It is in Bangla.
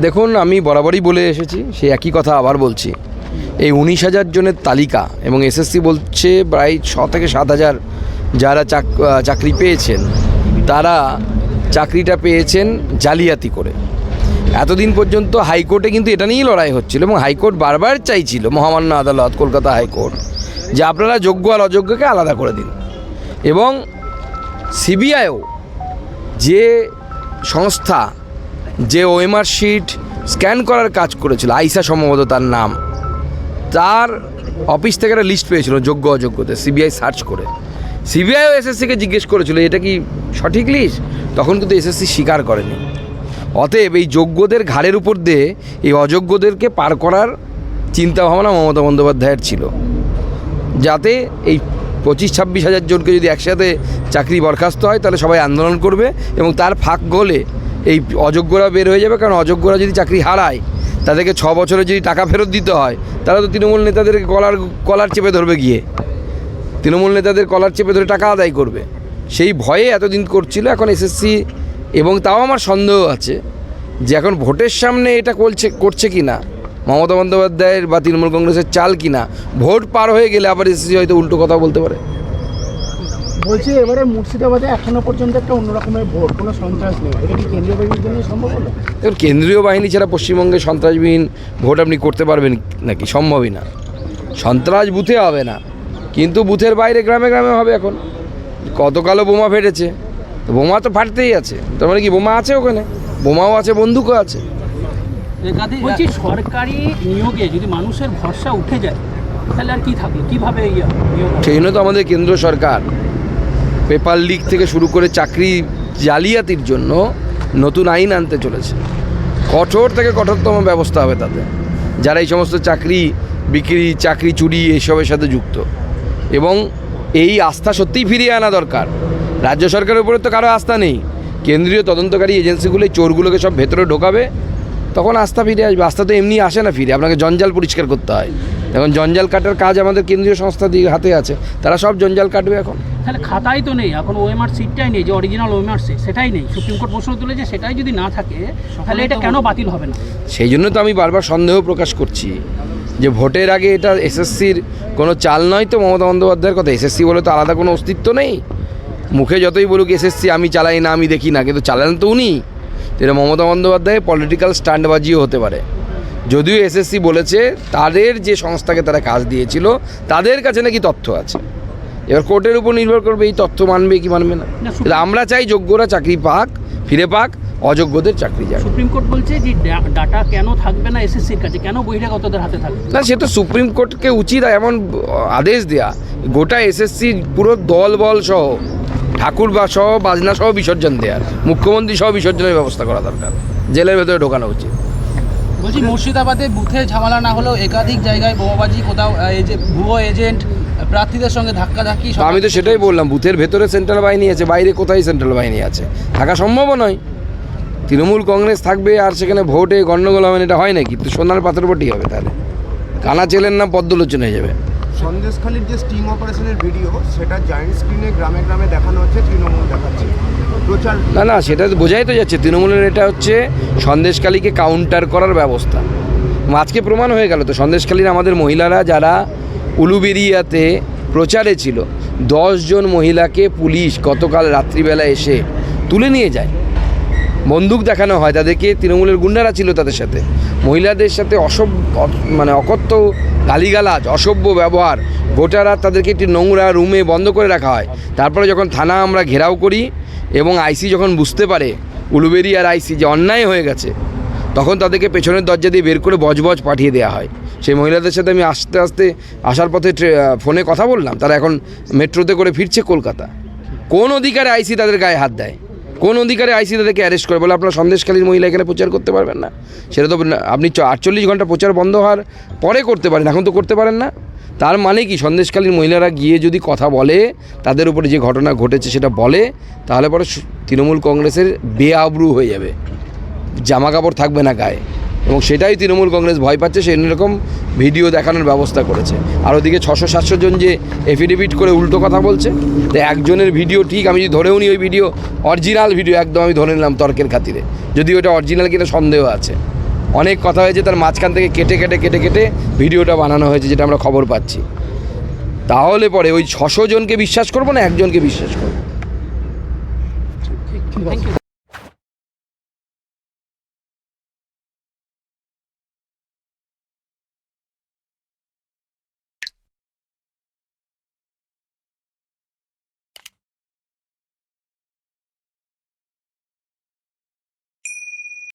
দেখুন, আমি বরাবরই বলে এসেছি সেই একই কথা আবার বলছি। এই উনিশ হাজার জনের তালিকা এবং এসএসসি বলছে প্রায় ছ থেকে সাত হাজার যারা চাক- চাকরি পেয়েছেন, তারা চাকরিটা পেয়েছেন জালিয়াতি করে। এতদিন পর্যন্ত হাইকোর্টে কিন্তু এটা নিয়েই লড়াই হচ্ছিল এবং হাইকোর্ট বারবার চাইছিল মহামান্য আদালত, কলকাতা হাইকোর্ট, যে আপনারা যোগ্য আর অযোগ্যকে আলাদা করে দিন। এবং সিবিআইও যে সংস্থা যে ওএমআর শিট স্ক্যান করার কাজ করেছিল, আইসা সম্ভবত তার নাম। তার অফিস থেকে একটা লিস্ট পেয়েছিল, যোগ্য অযোগ্যতে সিবিআই সার্চ করে। সিবিআইও এসএসসিকে জিজ্ঞেস করেছিল, এটা কি সঠিক লিস্ট তখন কিন্তু এসএসসি স্বীকার করেনি। অতএব এই যোগ্যদের ঘাড়ের উপর দিয়ে এই অযোগ্যদেরকে পার করার চিন্তাভাবনা মমতা বন্দ্যোপাধ্যায়ের ছিল। যাতে এই পঁচিশ ছাব্বিশ হাজার জনকে যদি একসাথে চাকরি বরখাস্ত হয়, তাহলে সবাই আন্দোলন করবে এবং তার ফাঁক গলে এই অযোগ্যরা বের হয়ে যাবে, কারণ অযোগ্যরা যদি চাকরি হারায়, তাদেরকে ছ বছরে যদি টাকা ফেরত দিতে হয় তাহলে তো তৃণমূল নেতাদেরকে কলার কলার চেপে ধরবে গিয়ে। তৃণমূল নেতাদের কলার চেপে ধরে টাকা আদায় করবে। সেই ভয়ে এতদিন করছিল এখন এসএসসি এবং তাও আমার সন্দেহ আছে যে এখন ভোটের সামনে এটা করছে করছে কি না মমতা বন্দ্যোপাধ্যায়ের বা তৃণমূল কংগ্রেসের চাল কি না ভোট পার হয়ে গেলে আবার এসএসসি হয়তো উল্টো কথা বলতে পারে। বলছি এবারে মুর্শিদাবাদে এখনও পর্যন্ত একটা অন্য রকমের ভোট কোনো সন্ত্রাস নেই। এটা কি কেন্দ্রীয় বাহিনীর জন্য সম্ভব হলো? দেখুন কেন্দ্রীয় বাহিনী ছাড়া পশ্চিমবঙ্গে সন্ত্রাসবিহীন ভোট আপনি করতে পারবেন নাকি? সম্ভবই না। সন্ত্রাস বুথে হবে না কিন্তু বুথের বাইরে গ্রামে গ্রামে হবে এখন। কতকালও বোমা ফেটেছে তো বোমা তো ফাটতেই আছে। তার মানে কি বোমা আছে ওখানে? বোমাও আছে বন্দুকও আছে। বলছি সরকারি নিয়োগে যদি মানুষের ভরসা উঠে যায় তাহলে আর কি থাকল? কীভাবে ইয়ে নিয়োগ সেই জন্য তো আমাদের কেন্দ্র সরকার পেপার লিক থেকে শুরু করে চাকরি জালিয়াতির জন্য নতুন আইন আনতে চলেছে। কঠোর থেকে কঠোরতম ব্যবস্থা হবে তাতে যারা এই সমস্ত চাকরি বিক্রি, চাকরি চুরি এইসবের সাথে যুক্ত। এবং এই আস্থা সত্যিই ফিরিয়ে আনা দরকার। রাজ্য সরকারের উপরে তো কারও আস্থা নেই। কেন্দ্রীয় তদন্তকারী এজেন্সিগুলো চোরগুলোকে সব ভেতরে ঢোকাবে, তখন আস্থা ফিরে আসবে। আস্থা তো এমনি আসে না ফিরে, আপনাকে জঞ্জাল পরিষ্কার করতে হয়। এখন জঞ্জাল কাটার কাজ আমাদের কেন্দ্রীয় সংস্থা দিয়ে হাতে আছে, তারা সব জঞ্জাল কাটবে এখন। তাহলে খাতাই তো নেই এখন ওএমআর সিটটাই নেই যে অরিজিনাল ওএমআর সিট সেটাই নেই। সুপ্রিম কোর্ট প্রশ্ন তুলেছে সেটাই যদি না থাকে তাহলে এটা কেন বাতিল হবে না? সেই জন্য তো আমি বারবার সন্দেহ প্রকাশ করছি যে ভোটের আগে এটা এসএসসির কোনো চাল নয় তো মমতা বন্দ্যোপাধ্যায়ের কথা। এসএসসি বলে তো আলাদা কোনো অস্তিত্ব নেই। মুখে যতই বলুক এসএসসি আমি চালাই না আমি দেখি না কিন্তু চালান তো উনি। এটা মমতা বন্দ্যোপাধ্যায় পলিটিক্যাল স্ট্যান্ডবাজিও হতে পারে। যদিও এসএসসি বলেছে তাদের যে সংস্থাকে তারা কাজ দিয়েছিল তাদের কাছে নাকি তথ্য আছে। এবার কোর্টের উপর নির্ভর করবে এই তথ্য মানবে কি মানবে না। আমরা চাই যোগ্যরা চাকরি পাক ফিরে পাক অযোগ্যদের চাকরি যাক সুপ্রিম কোর্ট বলছে যে ডাটা কেন থাকবে না এসএসসির কাছে? কেন বহিরাগতদের হাতে থাকবে? না সে তো সুপ্রিম কোর্টকে উচিত এমন আদেশ দেয়া। গোটা এসএসসি পুরো দল বল সহ ঠাকুর বা সহ বাজনা সহ বিসর্জন দেওয়ার মুখ্যমন্ত্রী সহ বিসর্জনের ব্যবস্থা করা দরকার। জেলের ভেতরে ঢোকানো উচিত। বলছি মুর্শিদাবাদে বুথে ঝামেলা না হলেও একাধিক জায়গায় বোমাবাজি কোথাও আহ, এই যে ভুয়ো এজেন্ট প্রার্থীদের সঙ্গে ধাক্কাধাক্কি আমি তো সেটাই বললাম বুথের ভেতরে সেন্ট্রাল বাহিনী আছে বাইরে কোথায় সেন্ট্রাল বাহিনী আছে? থাকা সম্ভবও নয়। তৃণমূল কংগ্রেস থাকবে আর সেখানে ভোটে গণ্ডগোল হবে এটা হয় নাকি? তো সোনার পাথর বটি হবে তাহলে। কানা ছেলের নাম পদ্মলোচন হয়ে যাবে। সন্দেশখালীর যে স্টিং অপারেশনের ভিডিও সেটা জায়েন্ট স্ক্রিনে গ্রামে গ্রামে দেখানো হচ্ছে তৃণমূল দেখাচ্ছে। প্রচার না না সেটা তো বোঝাই তো যাচ্ছে। তৃণমূলের এটা হচ্ছে সন্দেশখালীকে কাউন্টার করার ব্যবস্থা। আজকে প্রমাণ হয়ে গেল তো সন্দেশখালীর আমাদের মহিলারা যারা উলুবেরিয়াতে প্রচারে ছিল। জন মহিলাকে পুলিশ গতকাল রাত্রিবেলা এসে তুলে নিয়ে যায়। বন্দুক দেখানো হয়, তাদেরকে তৃণমূলের গুন্ডারা ছিল তাদের সাথে। মহিলাদের সাথে অসভ্য মানে অকথ্য গালিগালাজ, অসভ্য ব্যবহার। ভোটাররা তাদেরকে একটি নোংরা রুমে বন্ধ করে রাখা হয়। তারপরে যখন থানা আমরা ঘেরাও করি এবং আইসি যখন বুঝতে পারে উলুবেরিয়ার আইসি যে অন্যায় হয়ে গেছে, তখন তাদেরকে পেছনের দরজা দিয়ে বের করে বজবজ পাঠিয়ে দেওয়া হয়। সেই মহিলাদের সাথে আমি আস্তে আস্তে আসার পথে ফোনে কথা বললাম। তারা এখন মেট্রোতে করে ফিরছে কলকাতা। কোন অধিকারে আইসি তাদের গায়ে হাত দেয়? কোন অধিকারে আইসি তাদেরকে অ্যারেস্ট করে বলে আপনারা সন্দেশকালীর মহিলা এখানে প্রচার করতে পারবেন না? সেটা তো আপনি আটচল্লিশ ঘণ্টা প্রচার বন্ধ হওয়ার পরে করতে পারেন, এখন তো করতে পারেন না। তার মানে কি? সন্দেশকালীন মহিলারা গিয়ে যদি কথা বলে, তাদের উপরে যে ঘটনা ঘটেছে সেটা বলে, তাহলে পরে তৃণমূল কংগ্রেসের বেআবরু হয়ে যাবে। জামা কাপড় থাকবে না গায়ে। এবং সেটাই তৃণমূল কংগ্রেস ভয় পাচ্ছে সেই রকম ভিডিও দেখানোর ব্যবস্থা করেছে। আর ওদিকে ছশো সাতশো জন যে এফিডেভিট করে উল্টো কথা বলছে, তো একজনের ভিডিও ঠিক, আমি যদি ধরেও নিই ওই ভিডিও, অরিজিনাল ভিডিও একদম আমি ধরে নিলাম তর্কের খাতিরে। যদি ওটা অরিজিনাল কিনা সন্দেহ আছে। অনেক কথা হয়েছে, তার মাঝখান থেকে কেটে কেটে কেটে কেটে ভিডিওটা বানানো হয়েছে, যেটা আমরা খবর পাচ্ছি। তাহলে পরে ওই ছশো জনকে বিশ্বাস করব না একজনকে বিশ্বাস করব?